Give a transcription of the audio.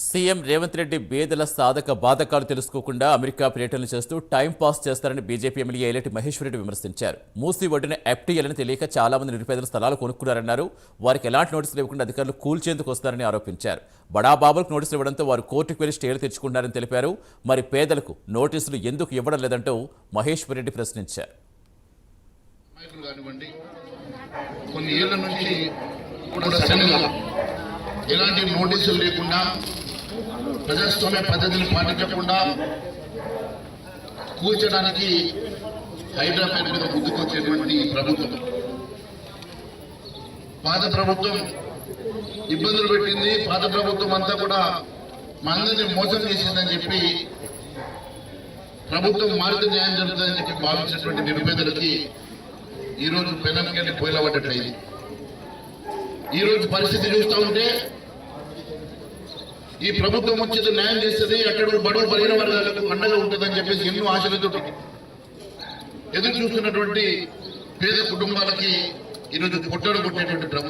CM Revanth Reddy బేదల సాధక బాధకాలు తెలుసుకోకుండా America పర్యటనలు చేస్తూ టైం పాస్ చేస్తారని బీజేపీ ఎమ్మెల్యే ఏలేటి మహేశ్వరరెడ్డి విమర్శించారు. మూసి ఒడ్డున ఎఫ్టీఎల్ అని తెలియక చాలా మంది నిరుపేదల స్థలాలు కొనుక్కున్నారన్నారు. వారికి ఎలాంటి నోటీసులు ఇవ్వకుండా అధికారులు కూల్చేందుకు వస్తారని ఆరోపించారు. బడాబాబులకు నోటీసులు ఇవ్వడంతో వారు కోర్టుకు వెళ్ళి స్టేలు తెచ్చుకున్నారని తెలిపారు. మరి పేదలకు నోటీసులు ఎందుకు ఇవ్వడం లేదంటూ మహేశ్వరరెడ్డి ప్రశ్నించారు. కొన్ని ఏళ్ళ నుంచి కూడా ఎలాంటి నోటీసులు లేకుండా ప్రజాస్వామ్య పద్ధతిని పాటించకుండా కూర్చడానికి హైదరాబాద్ మీద ముందుకొచ్చేటువంటి ప్రభుత్వం. పాత ప్రభుత్వం ఇబ్బందులు పెట్టింది. పాత ప్రభుత్వం అంతా కూడా మనందరినీ మోసం చేసిందని చెప్పి ప్రభుత్వం మారితే న్యాయం జరుగుతుందని చెప్పి భావించినటువంటి నిరుపేదలకి ఈ రోజు పెనంకెళ్ళి పోయిలబడ్డట్లయింది ఈ రోజు పరిస్థితి చూస్తూ ఉంటే ఈ ప్రభుత్వం వచ్చేది న్యాయం చేస్తుంది అక్కడ బడుగు బలిగిన వర్గాలకు అండగా ఉంటుందని చెప్పేసి ఎన్నో ఆశలతో ఎదురు చూస్తున్నటువంటి పేద కుటుంబాలకి ఈరోజు పుట్టడం కొట్టేటువంటి ప్రభుత్వం.